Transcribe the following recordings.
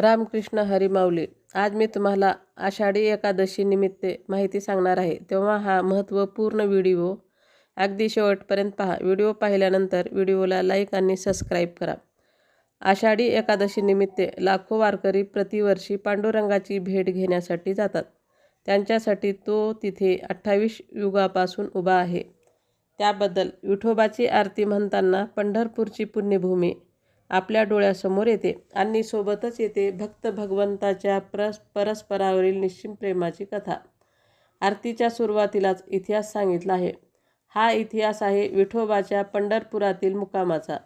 रामकृष्ण हरिमाऊली. आज मी तुम्हाला आषाढी एकादशीनिमित्त माहिती सांगणार आहे. तेव्हा हा महत्त्वपूर्ण व्हिडिओ अगदी शेवटपर्यंत पहा. व्हिडिओ पाहिल्यानंतर व्हिडिओला लाईक आणि सबस्क्राईब करा. आषाढी एकादशीनिमित्त लाखो वारकरी प्रतिवर्षी पांडुरंगाची भेट घेण्यासाठी जातात. त्यांच्यासाठी तो तिथे अठ्ठावीस युगापासून उभा आहे. त्याबद्दल विठोबाची आरती म्हणताना पंढरपूरची पुण्यभूमी आपल्या डोळ्यासमोर येते. आणि सोबतच येते भक्त भगवंताच्या परस परस्परावरील निश्चिम प्रेमाची कथा. आरतीच्या सुरुवातीलाच इतिहास सांगितला आहे. हा इतिहास आहे विठोबाच्या पंढरपुरातील मुकामाचा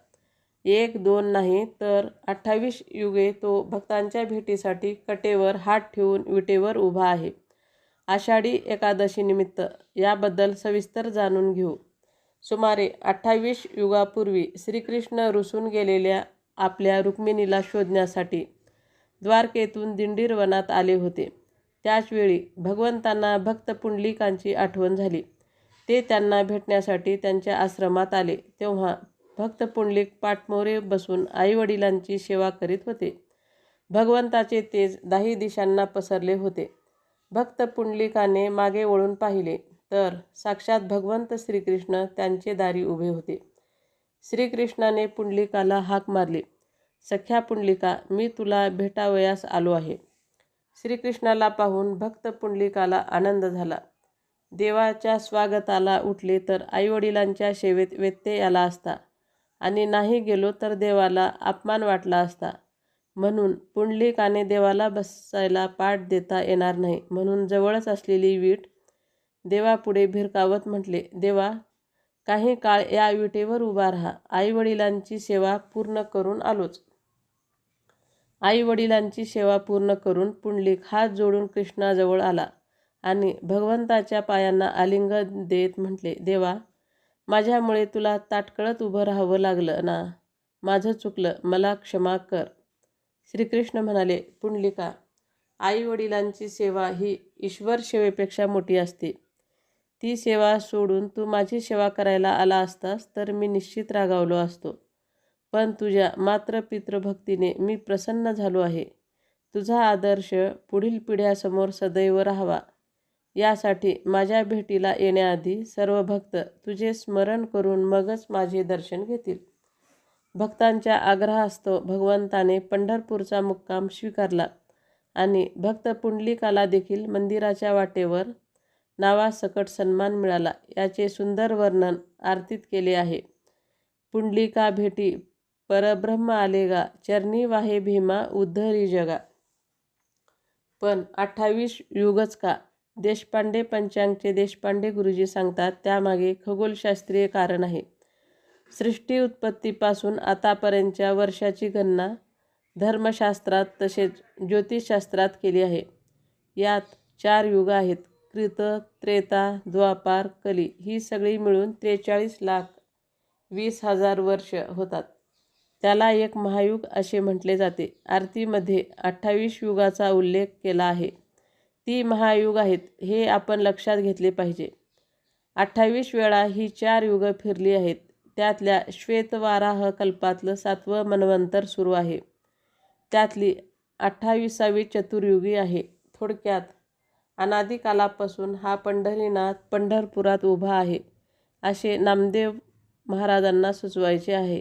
एक दोन नाही तर अठ्ठावीस युगे तो भक्तांच्या भेटीसाठी कटेवर हात ठेवून विटेवर उभा आहे. आषाढी एकादशीनिमित्त याबद्दल सविस्तर जाणून घेऊ. सुमारे अठ्ठावीस युगापूर्वी श्रीकृष्ण रुसून गेलेल्या आपल्या रुक्मिणीला शोधण्यासाठी द्वारकेतून दिंडीर वनात आले होते. त्याचवेळी भगवंतांना भक्त पुंडलिकांची आठवण झाली. ते त्यांना भेटण्यासाठी त्यांच्या आश्रमात आले. तेव्हा भक्त पुंडलिक पाठमोरे बसून आईवडिलांची सेवा करीत होते. भगवंताचे तेज दाही दिशांना पसरले होते. भक्त पुंडलिकाने मागे वळून पाहिले. तर साक्षात भगवंत श्रीकृष्ण त्यांचे दारी उभे होते. श्रीकृष्णाने पुंडलिकाला हाक मारली. सख्या पुंडलिका मी तुला भेटावयास आलो आहे. श्रीकृष्णाला पाहून भक्त पुंडलिकाला आनंद झाला. देवाच्या स्वागताला उठले तर आईवडिलांच्या सेवेत व्यत्यय आला असता. आणि नाही गेलो तर देवाला अपमान वाटला असता. म्हणून पुंडलिकाने देवाला बसायला पाठ देता येणार नाही म्हणून जवळच असलेली वीट देवापुढे भिरकावत म्हटले देवा काही काळ या विटेवर उभा राहा. आईवडिलांची सेवा पूर्ण करून आलोच. आईवडिलांची सेवा पूर्ण करून पुंडलिक हात जोडून कृष्णाजवळ आला आणि भगवंताच्या पायांना आलिंगन देत म्हटले देवा माझ्यामुळे तुला ताटकळत उभं राहावं लागलं ना? माझं चुकलं मला क्षमा कर. श्रीकृष्ण म्हणाले पुंडलिका आईवडिलांची सेवा ही ईश्वर सेवेपेक्षा मोठी असते. ती सेवा सोडून तू माझी सेवा करायला आला असतास तर मी निश्चित रागावलो असतो. पण तुझ्या मात्र पितृभक्तीने मी प्रसन्न झालो आहे. तुझा आदर्श पुढील पिढ्यासमोर सदैव राहावा. यासाठी माझ्या भेटीला येण्याआधी सर्व भक्त तुझे स्मरण करून मगच माझे दर्शन घेतील. भक्तांच्या आग्रहास्तव भगवंताने पंढरपूरचा मुक्काम स्वीकारला आणि भक्त पुंडलिकाला देखील मंदिराच्या वाटेवर नावासकट सन्मान मिळाला. याचे सुंदर वर्णन आरतीत केले आहे. पुंडलिका भेटी परब्रह्म आलेगा चरणी वाहे भीमा उद्धरी जगा. पण अठ्ठावीस युगच का? देशपांडे पंचांगचे देशपांडे गुरुजी सांगतात त्यामागे खगोलशास्त्रीय कारण आहे. सृष्टी उत्पत्तीपासून आतापर्यंतच्या वर्षाची गणना धर्मशास्त्रात तसेच ज्योतिषशास्त्रात केली आहे. यात चार युग आहेत. कृत त्रेता द्वापार कली ही सगळी मिळून त्रेचाळीस लाख वीस हजार वर्ष होतात. त्याला एक महायुग असे म्हटले जाते. आरतीमध्ये अठ्ठावीस युगाचा उल्लेख केला आहे. ती महायुग आहेत हे आपण लक्षात घेतले पाहिजे. अठ्ठावीस वेळा ही चार युगं फिरली आहेत. त्यातल्या श्वेतवाराह कल्पातलं सातवं मनवंतर सुरू आहे. त्यातली अठ्ठावीसावी चतुर्युगी आहे. थोडक्यात अनादिकालापासून हा पंढरीनाथ पंढरपुरात उभा आहे असे नामदेव महाराजांना सुचवायचे आहे.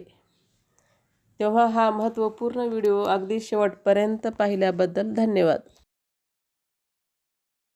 तेव्हा हा महत्त्वपूर्ण व्हिडिओ अगदी शेवटपर्यंत पाहिल्याबद्दल धन्यवाद.